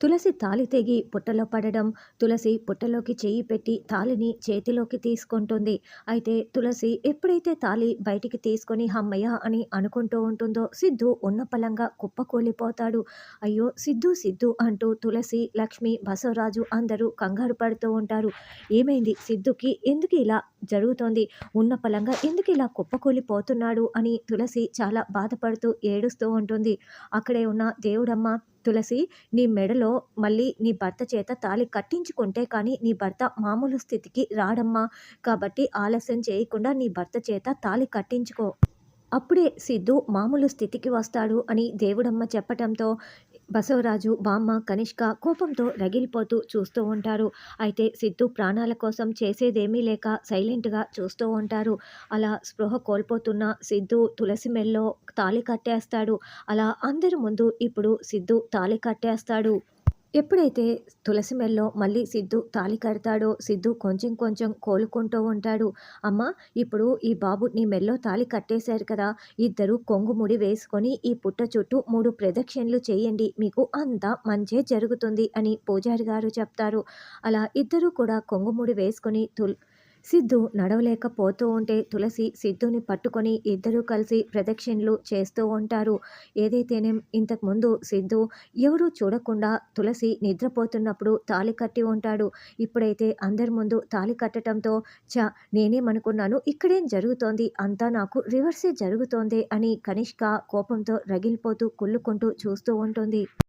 తులసి తాళి తెగి పుట్టలో పడడం తులసి పుట్టలోకి చేయి పెట్టి తాళిని చేతిలోకి తీసుకుంటుంది. అయితే తులసి ఎప్పుడైతే తాళి బయటికి తీసుకొని హమ్మయ్య అని అనుకుంటూ ఉంటుందో సిద్ధు ఉన్న పలంగా కుప్పకూలిపోతాడు. అయ్యో సిద్ధు సిద్ధు అంటూ తులసి లక్ష్మి బసవరాజు అందరూ కంగారు పడుతూ ఉంటారు. ఏమైంది? సిద్ధుకి ఎందుకు ఇలా జరుగుతోంది? ఉన్న పలంగా ఎందుకు ఇలా కుప్పకూలిపోతున్నాడు అని తులసి చాలా బాధపడుతూ ఏడుస్తూ ఉంటుంది. అక్కడే ఉన్న దేవుడమ్మ తులసి నీ మెడలో మళ్ళీ నీ భర్త చేత తాళి కట్టించుకుంటే కానీ నీ భర్త మామూలు స్థితికి రాడమ్మా. కాబట్టి ఆలస్యం చేయకుండా నీ భర్త చేత తాళి కట్టించుకో. అప్పుడే సిద్ధు మామూలు స్థితికి వస్తాడు అని దేవుడమ్మ చెప్పటంతో బసవరాజు బామ్మ కనిష్క కోపంతో రగిలిపోతూ చూస్తూ ఉంటారు. అయితే సిద్ధు ప్రాణాల కోసం చేసేదేమీ లేక సైలెంట్గా చూస్తూ ఉంటారు. అలా స్పృహ కోల్పోతున్న సిద్ధు తులసి మెల్లో తాళి కట్టేస్తాడు. అలా అందరి ముందు ఇప్పుడు సిద్ధు తాళి కట్టేస్తాడు. ఎప్పుడైతే తులసి మెల్లో మళ్ళీ సిద్ధు తాళి కడతాడో సిద్ధు కొంచెం కొంచెం కోలుకుంటూ ఉంటాడు. అమ్మ ఇప్పుడు ఈ బాబు నీ మెల్లో తాళి కట్టేశారు కదా ఇద్దరు కొంగుముడి వేసుకొని ఈ పుట్ట చుట్టూ మూడు ప్రదక్షిణలు చేయండి మీకు అంతా మంచే జరుగుతుంది అని పూజారి గారు చెప్తారు. అలా ఇద్దరు కూడా కొంగు ముడి వేసుకొని తుల్ సిద్ధు నడవలేకపోతూ ఉంటే తులసి సిద్ధుని పట్టుకొని ఇద్దరూ కలిసి ప్రదక్షిణలు చేస్తూ ఉంటారు. ఏదైతేనేం ఇంతకుముందు సిద్ధు ఎవరూ చూడకుండా తులసి నిద్రపోతున్నప్పుడు తాళి కట్టి ఉంటాడు. ఇప్పుడైతే అందరి ముందు తాళి కట్టడంతో చ నేనేమనుకున్నాను ఇక్కడేం జరుగుతోంది? అంతా నాకు రివర్సే జరుగుతోంది అని కనిష్క కోపంతో రగిలిపోతూ కుళ్ళుకుంటూ చూస్తూ ఉంటుంది.